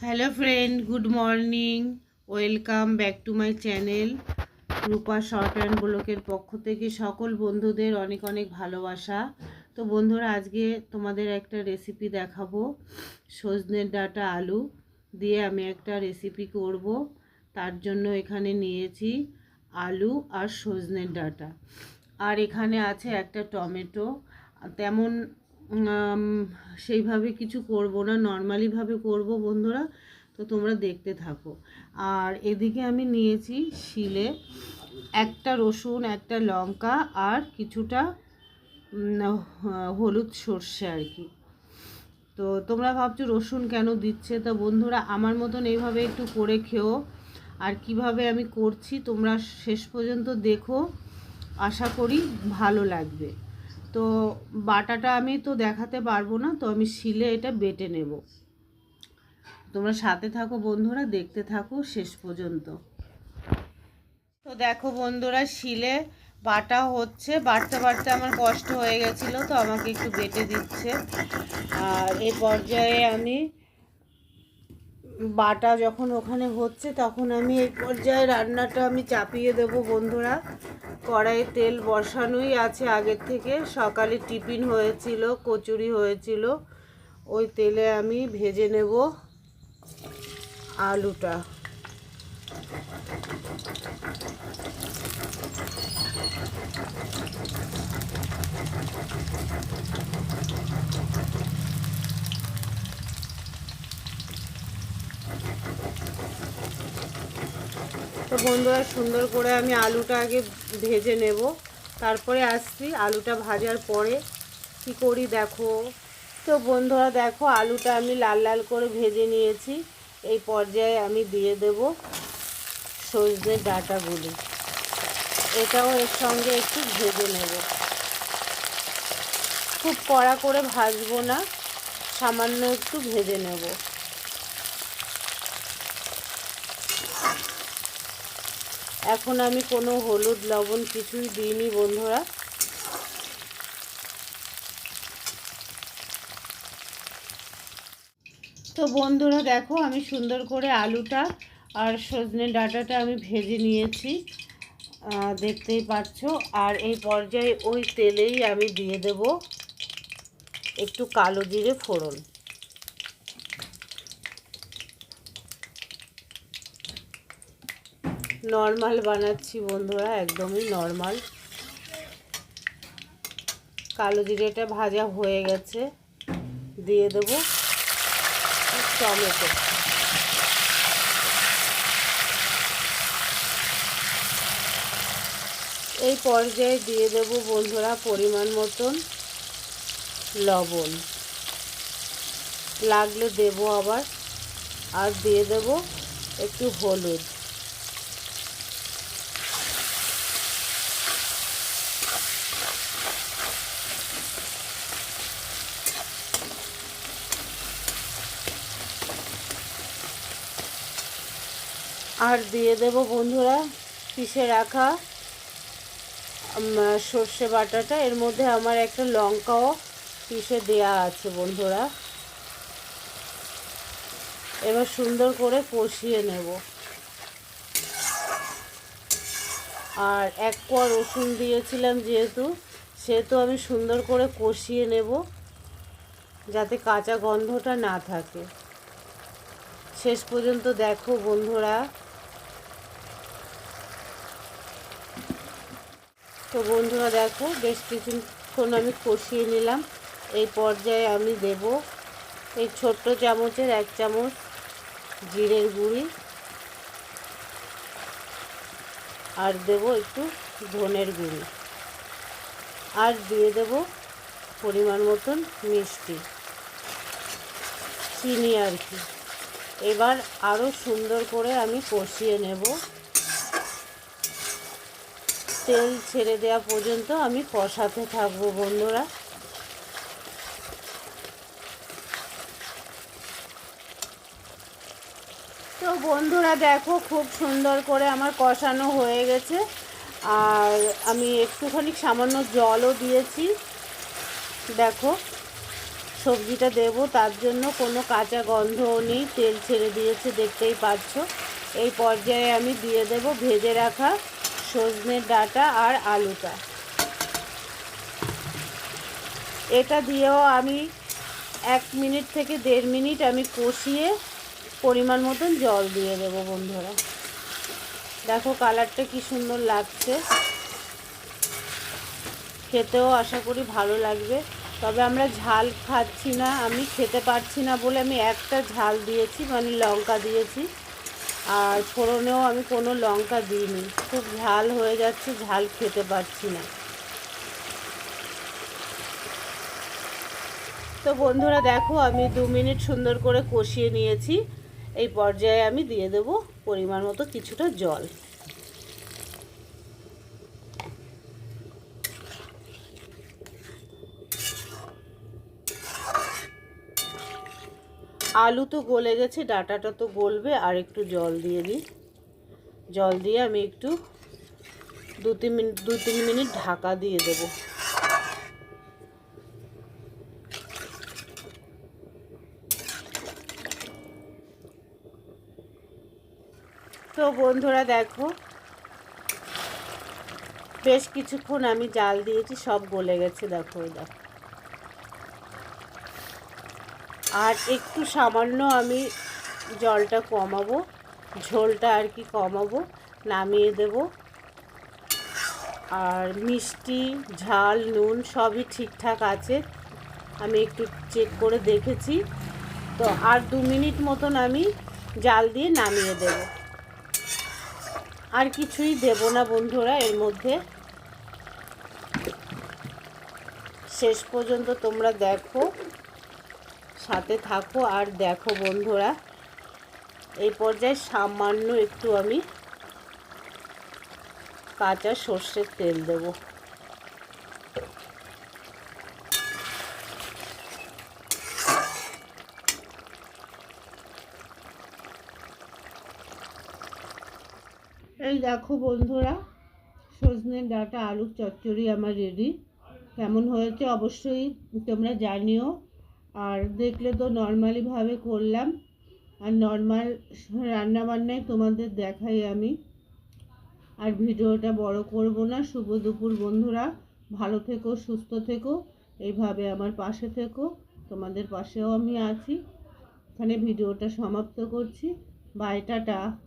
Hello friend good morning welcome back to my channel Rupa short and ব্লকের পক্ষ থেকে সকল বন্ধুদের অনেক অনেক ভালোবাসা। তো বন্ধুরা, আজকে তোমাদের একটা রেসিপি দেখাবো। সজনের ডাঁটা আলু দিয়ে আমি একটা রেসিপি করব। তার জন্য এখানে নিয়েছি আলু আর সজনের ডাঁটা। আর এখানে আছে একটা টমেটো। তেমন সেইভাবে কিছু করব না নর্মালিভাবে করব বন্ধুরা, তো তোমরা দেখতে থাকো। আর এদিকে আমি নিয়েছি শিলে একটা রসুন, একটা লঙ্কা আর কিছুটা হলুদ সর্ষে আর কি। তো তোমরা ভাবছ রসুন কেন দিচ্ছে? তো বন্ধুরা, আমার মতন এইভাবে একটু করে খেও। আর কীভাবে আমি করছি তোমরা শেষ পর্যন্ত দেখো। আশা করি ভালো লাগবে। তো বাটাটা আমি তো দেখাতে পারব না, তো আমি শিলে এটা বেটে নেব। তোমরা সাথে থাকো বন্ধুরা, দেখতে থাকো শেষ পর্যন্ত। তো দেখো বন্ধুরা, শিলে বাটা হচ্ছে, বাটতে বাটতে আমার কষ্ট হয়ে গেছিল, তো আমাকে একটু বেটে দিচ্ছে। আর এই পর্যায়ে আমি বাটা যখন ওখানে হচ্ছে তখন আমি এই পর্যায়ে রান্নাটা আমি চাপিয়ে দেব বন্ধুরা। কড়াইয়ে তেল বসানোই আছে আগের থেকে। সকালে টিফিন হয়েছিল, কচুরি হয়েছিল। ওই তেলে আমি ভেজে নেব আলুটা। তো বন্ধুরা, সুন্দর করে আমি আলুটা আগে ভেজে নেব। তারপরে আসছি আলুটা ভাজার পরে। কি করি দেখো? তো বন্ধুরা, দেখো আলুটা আমি লাল লাল করে ভেজে নিয়েছি। এই পর্যায়ে আমি দিয়ে দেব সজনের ডাটাগুলি। এটাও এর সঙ্গে একটু ভেজে নেব। খুব কড়া করে ভাজবো না, সামান্য একটু ভেজে নেব। এখন আমি কোনো হলুদ, লবণ কিছুই দিইনি বন্ধুরা। তো বন্ধুরা দেখো, আমি সুন্দর করে আলুটা আর সজনে ডাঁটাটা আমি ভেজে নিয়েছি। দেখতেই পাচ্ছ। আর এই পর্যায়ে ওই তেলেই আমি দিয়ে দেব একটু কালো জিরে ফোড়ন। নর্মাল বানাচ্ছি বন্ধুরা, একদমই নর্মাল কালো জিরেটা ভাজা হয়ে গেছে, দিয়ে দেব টমেটো। এই পর্যায়ে দিয়ে দেব বন্ধুরা পরিমাণ মতন লবণ। লাগলে দেব আবার, আর দিয়ে দেব একটু হলুদ। আর দিয়ে দেব বন্ধুরা, পিষে রাখা সর্ষে বাটাটা। এর মধ্যে আমার একটা লঙ্কাও পিষে দেয়া আছে বন্ধুরা। এবার সুন্দর করে কষিয়ে নেব। আর এক কোয়া রসুন দিয়েছিলাম যেহেতু, সেহেতু আমি সুন্দর করে কষিয়ে নেব, যাতে কাঁচা গন্ধটা না থাকে। শেষ পর্যন্ত দেখো বন্ধুরা তো বন্ধুরা দেখো, বেশ কিছুক্ষণ আমি কষিয়ে নিলাম। এই পর্যায়ে আমি দেব এই ছোট্ট চামচের এক চামচ জিরের গুঁড়ি। আর দেব একটু ধনের গুঁড়ি। আর দিয়ে দেব পরিমাণ মতন মিষ্টি। চিনি আর কি। এবার আরও সুন্দর করে আমি কষিয়ে নেব। তেল ছেড়ে দেওয়া পর্যন্ত আমি কষাতে থাকব বন্ধুরা। তো বন্ধুরা দেখো, খুব সুন্দর করে আমার কষানো হয়ে গেছে। আর আমি একটুখানি সামান্য জলও দিয়েছি। দেখো, সবজিটা দেব, তার জন্য কোনো কাঁচা গন্ধও নেই, তেল ছেড়ে দিয়েছে, দেখতেই পাচ্ছ। এই পর্যায়ে আমি দিয়ে দেব ভেজে রাখা সজনের ডাটা আর আলুটা। এটা দিয়েও আমি এক মিনিট থেকে দেড় মিনিট আমি কষিয়ে পরিমাণ মতন জল দিয়ে দেবো বন্ধুরা। দেখো কালারটা কি সুন্দর লাগছে। খেতেও আশা করি ভালো লাগবে। তবে আমরা ঝাল খাচ্ছি না, আমি খেতে পারছি না বলে আমি একটা ঝাল দিয়েছি মানে লঙ্কা দিয়েছি। আর ফোড়নেও আমি কোনো লঙ্কা দিইনি। খুব ঝাল হয়ে যাচ্ছে, ঝাল খেতে পারছি না। তো বন্ধুরা দেখো, আমি দু মিনিট সুন্দর করে কষিয়ে নিয়েছি। এই পর্যায়ে আমি দিয়ে দেব পরিমাণ মতো কিছুটা জল। আলু তো গলে গেছে, ডাটাটা তো গলবে, আর একটু জল দিয়ে দিই। জল দিয়ে আমি একটু দু তিন মিনিট দু তিন মিনিট ঢাকা দিয়ে দেবো। তো বন্ধুরা দেখো, বেশ কিছুক্ষণ আমি জাল দিয়েছি, সব গলে গেছে, দেখো দেখো। আর একটু সামান্য আমি জলটা কমাবো, ঝোলটা আর কি কমাবো, নামিয়ে দেব। আর মিষ্টি, ঝাল, নুন সবই ঠিকঠাক আছে, আমি একটু চেক করে দেখেছি। তো আর দু মিনিট মতন আমি জাল দিয়ে নামিয়ে দেব। আর কিছুই দেব না বন্ধুরা এর মধ্যে। শেষ পর্যন্ত তোমরা দেখো। সাথে থাকো আর দেখো বন্ধুরা, এই পর্যায়ে সামান্য একটু আমি কাঁচা সর্ষের তেল দেব। এই দেখো বন্ধুরা সজনে ডাটা, আলুর চচ্চড়ি আমার রেডি কেমন হয়েছে অবশ্যই তোমরা জানিও। আর দেখলে তো নর্মালিভাবে করলাম। আর নর্মাল রান্নাবান্নায় তোমাদের দেখাই আমি। আর ভিডিওটা বড় করব না। শুভ দুপুর বন্ধুরা। ভালো থেকো, সুস্থ থেকো। এইভাবে আমার পাশে থেকো। তোমাদের পাশেও আমি আছি। এখানে ভিডিওটা সমাপ্ত করছি। Bye, tata.